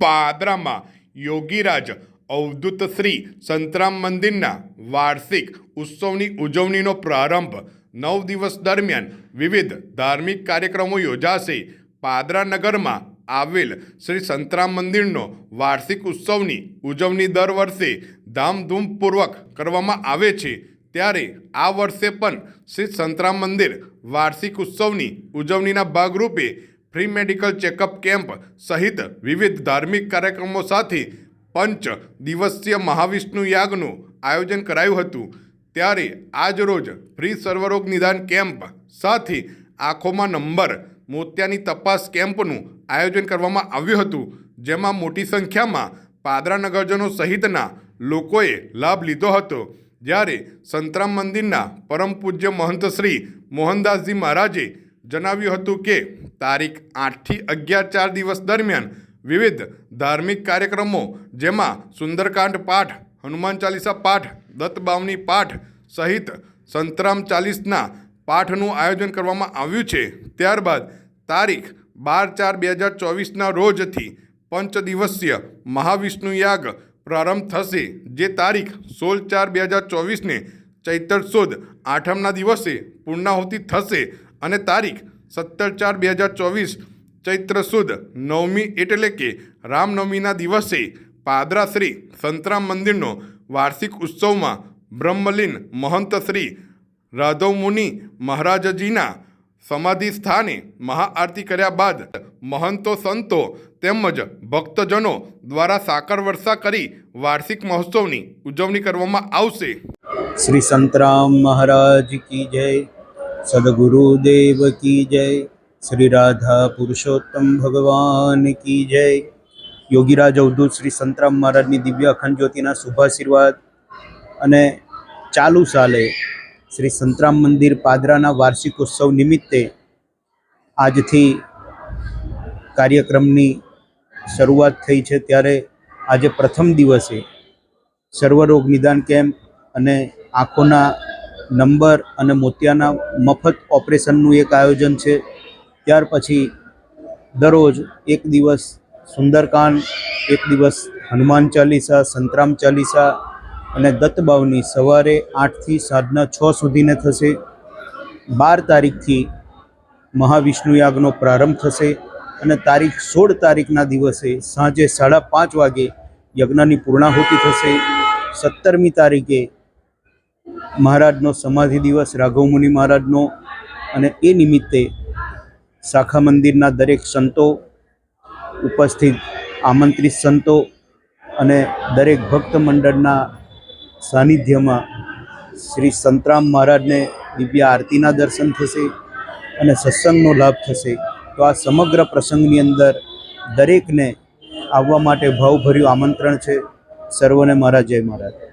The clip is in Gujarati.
પાદરામાં યોગીરાજ અવધૂત શ્રી સંતરામ મંદિરના વાર્ષિક ઉત્સવની ઉજવણીનો પ્રારંભ નવ દિવસ દરમિયાન વિવિધ ધાર્મિક કાર્યક્રમો યોજાશે. પાદરા નગરમાં આવેલ શ્રી સંતરામ મંદિરનો વાર્ષિક ઉત્સવની ઉજવણી દર વર્ષે ધામધૂમપૂર્વક કરવામાં આવે છે. ત્યારે આ વર્ષે પણ શ્રી સંતરામ મંદિર વાર્ષિક ઉત્સવની ઉજવણીના ભાગરૂપે ફ્રી મેડિકલ ચેકઅપ કેમ્પ સહિત વિવિધ ધાર્મિક કાર્યક્રમો સાથે પંચ દિવસીય મહાવિષ્ણુ યાગનું આયોજન કરાયું હતું. ત્યારે આજ રોજ ફ્રી સર્વરોગ નિદાન કેમ્પ સાથે આંખોમાં નંબર, મોતિયાની તપાસ કેમ્પનું આયોજન કરવામાં આવ્યું હતું, જેમાં મોટી સંખ્યામાં પાદરા નગરજનો સહિતના લોકોએ લાભ લીધો હતો. જ્યારે સંતરામ મંદિરના પરમ પૂજ્ય મહંત શ્રી મોહનદાસજી મહારાજે જણાવ્યું હતું કે તારીખ આઠથી અગિયાર ચાર દિવસ દરમિયાન વિવિધ ધાર્મિક કાર્યક્રમો, જેમાં સુંદરકાંડ પાઠ, હનુમાન ચાલીસા પાઠ દત્તબાવની પાઠ સહિત સંતરામ ચાલીસના પાઠનું આયોજન કરવામાં આવ્યું છે. ત્યારબાદ તારીખ બાર ચાર બે હજાર ચોવીસના રોજથી પંચ દિવસીય મહાવિષ્ણુ યાગ પ્રારંભ થશે, જે તારીખ સોળ ચાર બે હજાર ચોવીસને ચૈતર સુદ આઠમના દિવસે પૂર્ણાહુતિ થશે અને તારીખ સત્તર ચાર બે હજાર ચોવીસ, ચૈત્ર સુદ, નવમી એટલે કે રામનવમીના દિવસે પાદરા શ્રી સંતરામ મંદિરનો વાર્ષિક ઉત્સવમાં બ્રહ્મલીન મહંત શ્રી રાધવ મુનિ મહારાજજીના સમાધિ સ્થાને મહાઆરતી કર્યા બાદ મહંતો સંતો તેમજ ભક્તજનો દ્વારા સાકર વર્ષા કરી વાર્ષિક મહોત્સવની ઉજવણી કરવામાં આવશે. શ્રી સંતરામ મહારાજ કી જય. સદગુરુદેવ કી જય શ્રી રાધા પુરુષોત્તમ ભગવાન કી જય યોગીરાજ અવધૂત શ્રી સંતરામ મહારાજની દિવ્ય અખંડ જ્યોતિના શુભાશીર્વાદ અને ચાલુ સાલે શ્રી સંતરામ મંદિર પાદરાના વાર્ષિક ઉત્સવ નિમિત્તે આજથી કાર્યક્રમની શરૂઆત થઈ છે. ત્યારે આજે પ્રથમ દિવસે સર્વરોગ નિદાન કેમ્પ અને આંખોના નંબર અને મોતિયાના મફત ઓપરેશનનું એક આયોજન છે. ત્યાર પછી દરરોજ એક દિવસ સુંદરકાંડ, એક દિવસ હનુમાન ચાલીસા, સંતરામ ચાલીસા અને દત્તબાવની સવારે આઠથી સાંજના છ સુધીને થશે. બાર તારીખથી મહાવિષ્ણુ યાગનો પ્રારંભ થશે અને તારીખ સોળ તારીખના દિવસે સાંજે સાડા પાંચ વાગે યજ્ઞની પૂર્ણાહુતિ થશે. સત્તરમી તારીખે મહારાજનો સમાધિ દિવસ રાઘવમુનિ મહારાજનો અને એ નિમિત્તે શાખા મંદિરના દરેક સંતો ઉપસ્થિત, આમંત્રિત સંતો અને દરેક ભક્ત મંડળના સાનિધ્યમાં શ્રી સંતરામ મહારાજને દિવ્ય આરતીના દર્શન થશે અને સત્સંગનો લાભ થશે. તો આ સમગ્ર પ્રસંગની અંદર દરેકને આવવા માટે ભાવભર્યું આમંત્રણ છે. સર્વને મારા જય મહારાજ.